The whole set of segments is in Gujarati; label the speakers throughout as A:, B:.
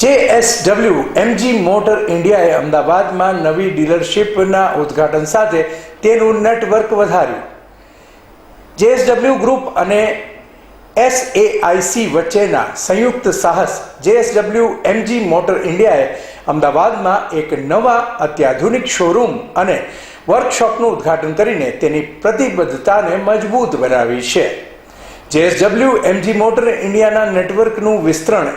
A: J S W MG motor ઇન્ડિયાએ અમદાવાદમાં નવી ડીલરશીપના ઉદ્ઘાટન સાથે તેનું નેટવર્ક વધાર્યું. જેએસડબલ્યુ ગ્રુપ અને એસએઆઈસી વચ્ચેના સંયુક્ત સાહસ જેએસડબલ્યુ એમજી મોટર ઇન્ડિયાએ અમદાવાદમાં એક નવા અત્યાધુનિક શોરૂમ અને વર્કશોપનું ઉદ્ઘાટન કરીને તેની પ્રતિબદ્ધતાને મજબૂત બનાવી છે. જેએસડબલ્યુ એમજી મોટર ઇન્ડિયાના નેટવર્કનું વિસ્તરણ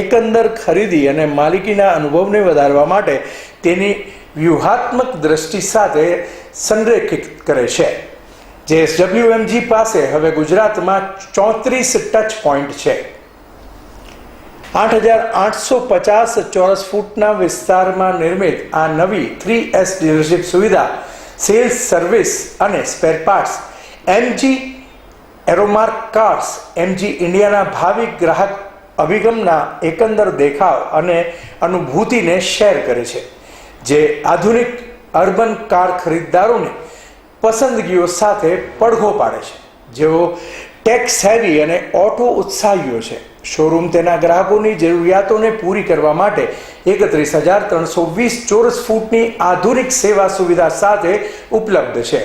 A: એકંદર ખરીદી અને માલિકીના અનુભવને વધારવા માટે તેની વ્યૂહાત્મક દ્રષ્ટિ સાથે સંરેખિત કરે છે. જેએસડબ્લ્યુએમજી પાસે હવે ગુજરાતમાં ચોત્રીસ ટચ પોઈન્ટ છે. આઠ હજાર આઠસો પચાસ ચોરસ ફૂટના વિસ્તારમાં નિર્મિત આ નવી થ્રી એસ ડીલરશીપ સુવિધા સેલ્સ સર્વિસ અને spare parts MG Aeromark cars MG ઇન્ડિયાના ભાવિ ગ્રાહક અભિગમના એકંદર દેખાવ અને અનુભૂતિને શેર કરે છે, જે આધુનિક અર્બન કાર ખરીદદારોને પસંદગીઓ સાથે પડઘો પાડે છે. જેઓ ટેક્સ હેવી અને ઓટો ઉત્સાહીઓ છે. શોરૂમ તેના ગ્રાહકોની જરૂરિયાતોને પૂરી કરવા માટે એકત્રીસ હજાર ત્રણસો વીસ ચોરસ ફૂટની આધુનિક સેવા સુવિધા સાથે ઉપલબ્ધ છે.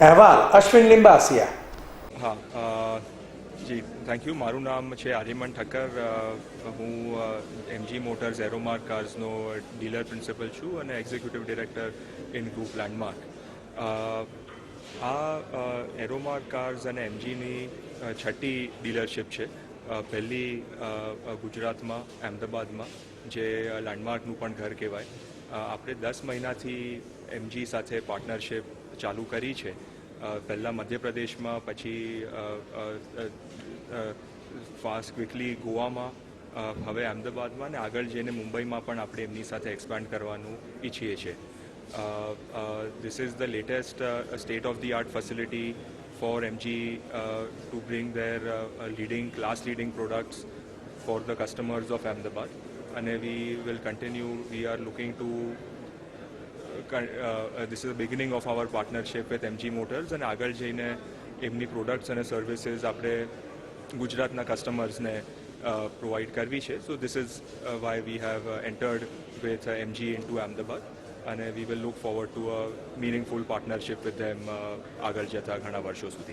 A: અહેવાલ અશ્વિન લિંબાસિયા.
B: હા જી થેન્ક યુ મારું નામ છે આર્યમન ઠક્કર. હું એમજી મોટર્સ એરોમાર્ક કાર્સનો ડીલર પ્રિન્સિપલ છું અને executive director in group landmark આ એરોમાર્ક કાર્સ અને એમજીની છઠ્ઠી ડીલરશીપ છે. પહેલી ગુજરાતમાં અહેમદાબાદમાં જે લેન્ડમાર્કનું પણ ઘર કહેવાય. આપણે દસ મહિનાથી એમજી સાથે પાર્ટનરશિપ ચાલુ કરી છે. પહેલાં મધ્યપ્રદેશમાં, પછી ફાસ્ટ ક્વિકલી ગોવામાં હવે અમદાવાદમાં ને આગળ જઈને મુંબઈમાં પણ આપણે એમની સાથે એક્સપાન્ડ કરવાનું ઈચ્છીએ છીએ. This is the latest state of the art facility for MG to bring their leading class leading products for the customers of Ahmedabad અને we will continue we are looking to this is the beginning of our partnership with MG motors અને આગળ જઈને એમની પ્રોડક્ટ્સ અને સર્વિસીસ આપણે ગુજરાતના કસ્ટમર્સને પ્રોવાઈડ કરવી છે. So this is why we have entered with MG into Ahmedabad અને we will look forward to a meaningful partnership with them આગળ જતા ઘણા વર્ષો સુધી.